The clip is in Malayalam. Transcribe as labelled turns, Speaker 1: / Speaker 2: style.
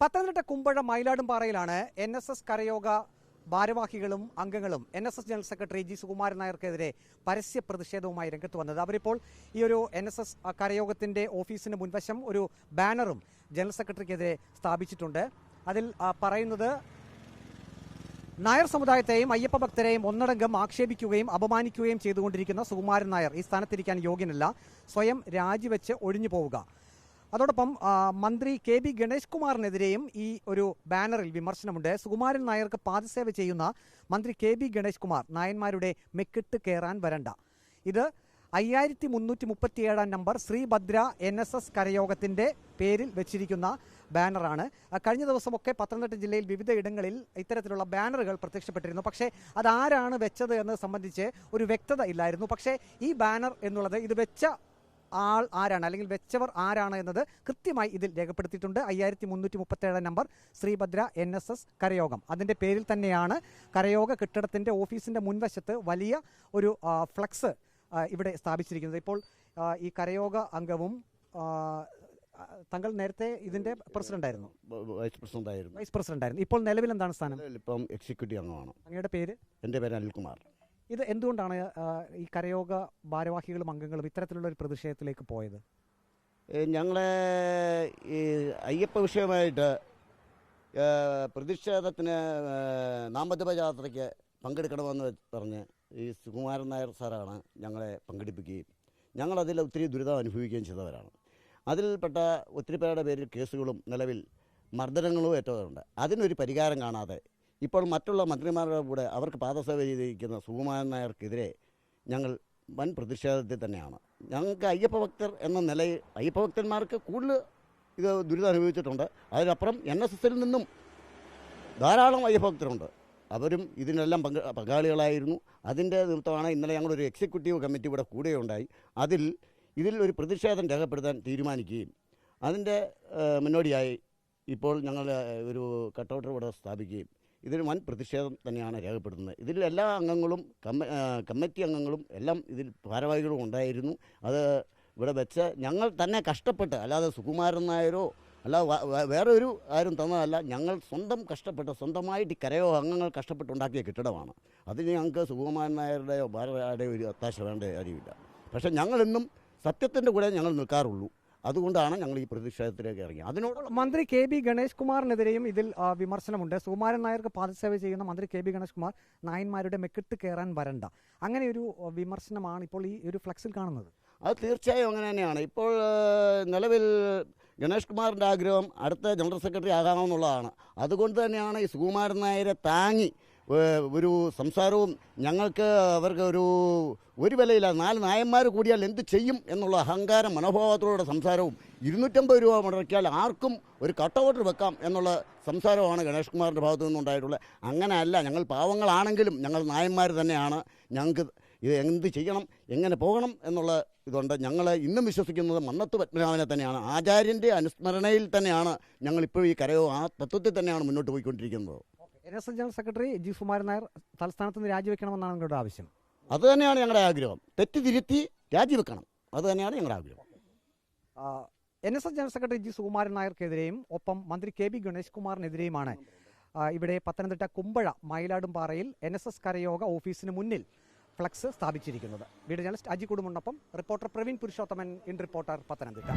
Speaker 1: പത്തനംതിട്ട കുമ്പഴ മയിലാടുംപാറയിലാണ് എൻ എസ് എസ് കരയോഗ ഭാരവാഹികളും അംഗങ്ങളും N S S general secretary G Sukumaran നായർക്കെതിരെ പരസ്യ പ്രതിഷേധവുമായി രംഗത്ത് വന്നത്. അവരിപ്പോൾ ഈ ഒരു എൻ എസ് എസ് കരയോഗത്തിന്റെ ഓഫീസിന് മുൻവശം ഒരു ബാനറും ജനറൽ സെക്രട്ടറിക്കെതിരെ സ്ഥാപിച്ചിട്ടുണ്ട്. അതിൽ പറയുന്നത് നായർ സമുദായത്തെയും അയ്യപ്പ ഭക്തരെയും ഒന്നടങ്കം ആക്ഷേപിക്കുകയും അപമാനിക്കുകയും ചെയ്തുകൊണ്ടിരിക്കുന്ന സുകുമാരൻ നായർ ഈ സ്ഥാനത്തിരിക്കാൻ യോഗ്യനല്ല. സ്വയം രാജിവെച്ച് ഒഴിഞ്ഞു പോവുക അതോടൊപ്പം മന്ത്രി കെ ബി ഗണേഷ് കുമാറിനെതിരെയും ഈ ഒരു ബാനറിൽ വിമർശനമുണ്ട്. സുകുമാരൻ നായർക്ക് പാദസേവ ചെയ്യുന്ന മന്ത്രി കെ ബി ഗണേഷ് കുമാർ നായന്മാരുടെ മെക്കിട്ട് കയറാൻ വരണ്ട. ഇത് അയ്യായിരത്തി മുന്നൂറ്റി മുപ്പത്തിയേഴാം number Sreebhadra N S S കരയോഗത്തിന്റെ പേരിൽ വെച്ചിരിക്കുന്ന ബാനറാണ്. കഴിഞ്ഞ ദിവസമൊക്കെ പത്തനംതിട്ട ജില്ലയിൽ വിവിധ ഇടങ്ങളിൽ ഇത്തരത്തിലുള്ള ബാനറുകൾ പ്രത്യക്ഷപ്പെട്ടിരുന്നു. പക്ഷേ അതാരാണ് വെച്ചത് എന്നത് സംബന്ധിച്ച് ഒരു വ്യക്തത ഇല്ലായിരുന്നു. പക്ഷേ ഈ ബാനർ എന്നുള്ളത് ഇത് വെച്ച ആൾ ആരാണ് അല്ലെങ്കിൽ വെച്ചവർ ആരാണ് എന്നത് കൃത്യമായി ഇതിൽ രേഖപ്പെടുത്തിയിട്ടുണ്ട്. അയ്യായിരത്തി മുന്നൂറ്റി മുപ്പത്തേഴ് number Sreebhadra N S S കരയോഗം. അതിന്റെ പേരിൽ തന്നെയാണ് കരയോഗ കെട്ടിടത്തിന്റെ ഓഫീസിന്റെ മുൻവശത്ത് വലിയ ഒരു ഫ്ലക്സ് ഇവിടെ സ്ഥാപിച്ചിരിക്കുന്നത്. ഇപ്പോൾ ഈ കരയോഗ അംഗവും താങ്കൾ നേരത്തെ ഇതിന്റെ പ്രസിഡന്റായിരുന്നു
Speaker 2: വൈസ് പ്രസിഡന്റ് ആയിരുന്നു.
Speaker 1: വൈസ് പ്രസിഡന്റ് ആയിരുന്നു ഇപ്പോൾ നിലവിൽ എന്താണ് സ്ഥാനം?
Speaker 2: ഇപ്പം എക്സിക്യൂട്ടീവ് അംഗമാണ്.
Speaker 1: അങ്ങയുടെ പേര്?
Speaker 2: എന്റെ പേര് അനിൽകുമാർ.
Speaker 1: ഇത് എന്തുകൊണ്ടാണ് ഈ കരയോഗ ഭാരവാഹികളും അംഗങ്ങളും ഇത്തരത്തിലുള്ള ഒരു പ്രതിഷേധത്തിലേക്ക് പോയത്?
Speaker 2: ഞങ്ങളെ ഈ അയ്യപ്പ വിഷയമായിട്ട് പ്രതിഷേധത്തിന് ഏ, നാമജപ യാത്രയ്ക്ക് പങ്കെടുക്കണമെന്ന് പറഞ്ഞ് ഈ സുകുമാരൻ നായർ സാറാണ് ഞങ്ങളെ പങ്കെടുപ്പിക്കുകയും ഞങ്ങളതിൽ ഒത്തിരി ദുരിതം അനുഭവിക്കുകയും ചെയ്തവരാണ്. അതിൽപ്പെട്ട ഒത്തിരി പേരുടെ പേരിൽ കേസുകളും നിലവിൽ മർദ്ദനങ്ങളും ഏറ്റവരുണ്ട്. അതിനൊരു പരിഹാരം കാണാതെ ഇപ്പോൾ മറ്റുള്ള മന്ത്രിമാരുടെ കൂടെ അവർക്ക് പാദസേവ ചെയ്തിരിക്കുന്ന സുകുമാരൻ നായർക്കെതിരെ ഞങ്ങൾ വൻ പ്രതിഷേധത്തിൽ തന്നെയാണ്. ഞങ്ങൾക്ക് അയ്യപ്പ ഭക്തർ എന്ന നിലയിൽ അയ്യപ്പ ഭക്തന്മാർക്ക് കൂടുതൽ ഇത് ദുരിതം അനുഭവിച്ചിട്ടുണ്ട്. അതിനപ്പുറം എൻ എസ് എസിൽ നിന്നും ധാരാളം അയ്യപ്പ ഭക്തരുണ്ട്. അവരും ഇതിനെല്ലാം പങ്ക പങ്കാളികളായിരുന്നു. അതിന്റെ നിമിത്തമാണ് ഇന്നലെ ഞങ്ങളൊരു എക്സിക്യൂട്ടീവ് കമ്മിറ്റി ഇവിടെ കൂടുകയുണ്ടായി അതിൽ ഇതിൽ ഒരു പ്രതിഷേധം രേഖപ്പെടുത്താൻ തീരുമാനിക്കുകയും അതിന്റെ മുന്നോടിയായി ഇപ്പോൾ ഞങ്ങൾ ഒരു കട്ടൗട്ടർ ഇവിടെ സ്ഥാപിക്കുകയും ഇതിൽ വൻ പ്രതിഷേധം തന്നെയാണ് രേഖപ്പെടുത്തുന്നത്. ഇതിൽ എല്ലാ അംഗങ്ങളും കമ്മിറ്റി അംഗങ്ങളും എല്ലാം ഇതിൽ ഭാരവാഹികളും ഉണ്ടായിരുന്നു. അത് ഇവിടെ വെച്ച് ഞങ്ങൾ തന്നെ കഷ്ടപ്പെട്ട് അല്ലാതെ സുകുമാരൻ നായരോ അല്ല വേറെ ഒരു ആരും തന്നതല്ല ഞങ്ങൾ സ്വന്തം കഷ്ടപ്പെട്ട് സ്വന്തമായിട്ട് കരയോ അംഗങ്ങൾ കഷ്ടപ്പെട്ടുണ്ടാക്കിയ കെട്ടിടമാണ്. അതിന് ഞങ്ങൾക്ക് സുകുമാരൻ നായരുടെയോ ഭാരവാഹിയുടെയോ ഒരു അത്യാവശ്യം വേണ്ട കാര്യമില്ല. പക്ഷേ ഞങ്ങളിന്നും സത്യത്തിന്റെ കൂടെ ഞങ്ങൾ നിൽക്കാറുള്ളൂ. അതുകൊണ്ടാണ് ഞങ്ങൾ ഈ പ്രതിഷേധത്തിലേക്ക് ഇറങ്ങി അതിനോട്
Speaker 1: മന്ത്രി കെ ബി ഗണേഷ് കുമാറിനെതിരെയും ഇതിൽ വിമർശനമുണ്ട്. സുകുമാരൻ നായർക്ക് പാദസേവ ചെയ്യുന്ന മന്ത്രി കെ ബി ഗണേഷ് കുമാർ നായന്മാരുടെ മെക്കിട്ട് കയറാൻ വരണ്ട. അങ്ങനെ ഒരു വിമർശനമാണ് ഇപ്പോൾ ഈ ഒരു ഫ്ലക്സിൽ കാണുന്നത്.
Speaker 2: അത് തീർച്ചയായും അങ്ങനെ തന്നെയാണ്. ഇപ്പോൾ നിലവിൽ ഗണേഷ് കുമാറിന്റെ ആഗ്രഹം അടുത്ത ജനറൽ സെക്രട്ടറി ആകാമെന്നുള്ളതാണ്. അതുകൊണ്ട് തന്നെയാണ് ഈ സുകുമാരൻ നായരെ താങ്ങി ഒരു സംസാരവും ഞങ്ങൾക്ക് അവർക്ക് ഒരു ഒരു വിലയില്ല. നാല് നായന്മാർ കൂടിയാൽ എന്ത് ചെയ്യും എന്നുള്ള അഹങ്കാര മനോഭാവത്തോടെ സംസാരവും ഇരുന്നൂറ്റമ്പത് രൂപ മുടക്കിയാൽ ആർക്കും ഒരു കട്ടൗട്ട് വെക്കാം എന്നുള്ള സംസാരമാണ് ഗണേഷ് കുമാറിന്റെ ഭാഗത്തു നിന്നുണ്ടായിട്ടുള്ളത്. അങ്ങനെയല്ല ഞങ്ങൾ പാവങ്ങളാണെങ്കിലും ഞങ്ങൾ നായന്മാർ തന്നെയാണ്. ഞങ്ങൾക്ക് ഇത് എന്ത് ചെയ്യണം എങ്ങനെ പോകണം എന്നുള്ള ഇതുണ്ട്. ഞങ്ങൾ ഇന്നും വിശ്വസിക്കുന്നത് മന്നത്ത് പത്മനാഭനെ തന്നെയാണ്. ആചാര്യന്റെ അനുസ്മരണയിൽ തന്നെയാണ് ഞങ്ങൾ ഇപ്പോൾ ഈ കരയോ ആ തത്വത്തിൽ തന്നെയാണ് മുന്നോട്ട് പോയിക്കൊണ്ടിരിക്കുന്നത്.
Speaker 1: N S S general secretary G Sumaran Nair തലസ്ഥാനത്ത് നിന്ന് രാജിവെക്കണമെന്നാണ് നിങ്ങളുടെ ആവശ്യം.
Speaker 2: അത് തന്നെയാണ് ഞങ്ങളുടെ ആഗ്രഹം. തെറ്റ് തിരുത്തി രാജിവെക്കണം അത് തന്നെയാണ് ഞങ്ങളുടെ ആഗ്രഹം.
Speaker 1: N S S general secretary G Sukumaran നായർക്കെതിരെയും ഒപ്പം മന്ത്രി കെ ബി ഗണേഷ് കുമാറിനെതിരെയുമാണ് ഇവിടെ പത്തനംതിട്ട കുമ്പഴ മയിലാടുംപാറയിൽ എൻ എസ് എസ് കരയോഗ ഓഫീസിന് മുന്നിൽ ഫ്ലക്സ് സ്ഥാപിച്ചിരിക്കുന്നത്. Video journalist Aji കുടുമുണ്ടൊപ്പം reporter Praveen Purushothaman in reporter Pathanamthitta.